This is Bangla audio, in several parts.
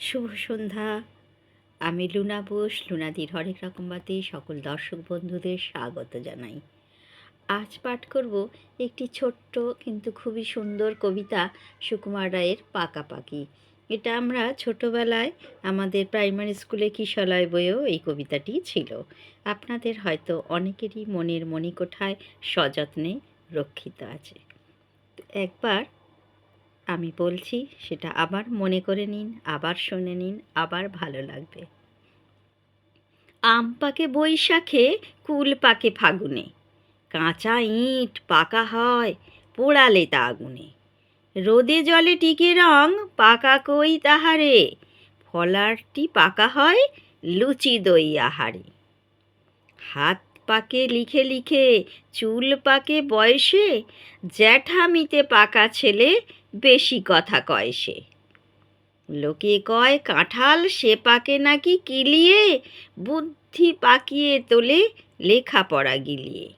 শুভ সন্ধ্যা। আমি লুনা বোস, লুনাদির হরেক রকম বাতে সকল দর্শক বন্ধুদের স্বাগত জানাই। আজ পাঠ করব একটি ছোট্ট কিন্তু খুবই সুন্দর কবিতা সুকুমার রায়ের পাকাপাকি। এটা আমরা ছোটোবেলায় আমাদের প্রাইমারি স্কুলে কিশলয় বইয়েও এই কবিতাটি ছিল। আপনাদের হয়তো অনেকেরই মনের মণিকোঠায় সযত্নে রক্ষিত আছে। একবার আমি বলছি, সেটা আবার মনে করে নিন, আবার শুনে নিন, আবার ভালো লাগবে। আম পাকে বৈশাখে, কুল পাকে ফাগুনে। কাঁচা ইট পাকা হয় পোড়ালে তা আগুনে রোদে জলে টিকে রং পাকা কই তাহারে। ফলারটি পাকা হয় লুচি দই আহারে। হাত পাকে লিখে লিখে, চুল পাকে বয়সে, জ্যাঠামিতে পাকা ছেলে বেশি কথা কয় সে। লোকে কয়, কাঁঠাল সে পাকে নাকি কিলিয়ে, বুদ্ধি পাকিয়ে তোলে, লেখাপড়া গিলিয়ে।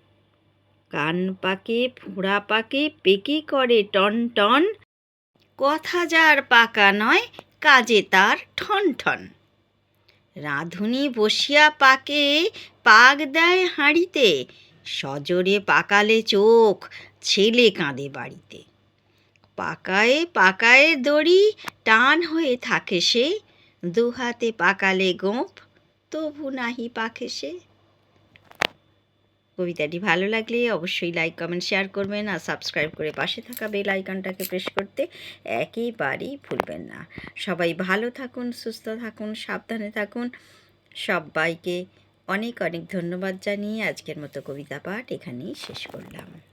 কান পাকে, ফোঁড়া পাকে, পেকে করে টন টন। কথা যার পাকা নয়, কাজে তার ঠন ঠন। রাঁধুনি বসিয়া পাকে, পাক দেয় হাঁড়িতে। সজোরে পাকালে চোখ, ছেলে কাঁদে বাড়িতে। পাকায়ে পাকায়ে দড়ি টান হয়ে থাকে সে। দুহাতে পাকালে গোঁপ তবু নাহি পাখে সে। কবিতাটি ভালো লাগলে অবশ্যই লাইক কমেন্ট শেয়ার করবেন আর সাবস্ক্রাইব করে পাশে থাকা বেল আইকনটাকে প্রেস করতে একেবারেই ভুলবেন না। সবাই ভালো থাকুন, সুস্থ থাকুন, সাবধানে থাকুন। সবাইকে অনেক অনেক ধন্যবাদ জানিয়ে আজকের মতো কবিতা পাঠ এখানেই শেষ করলাম।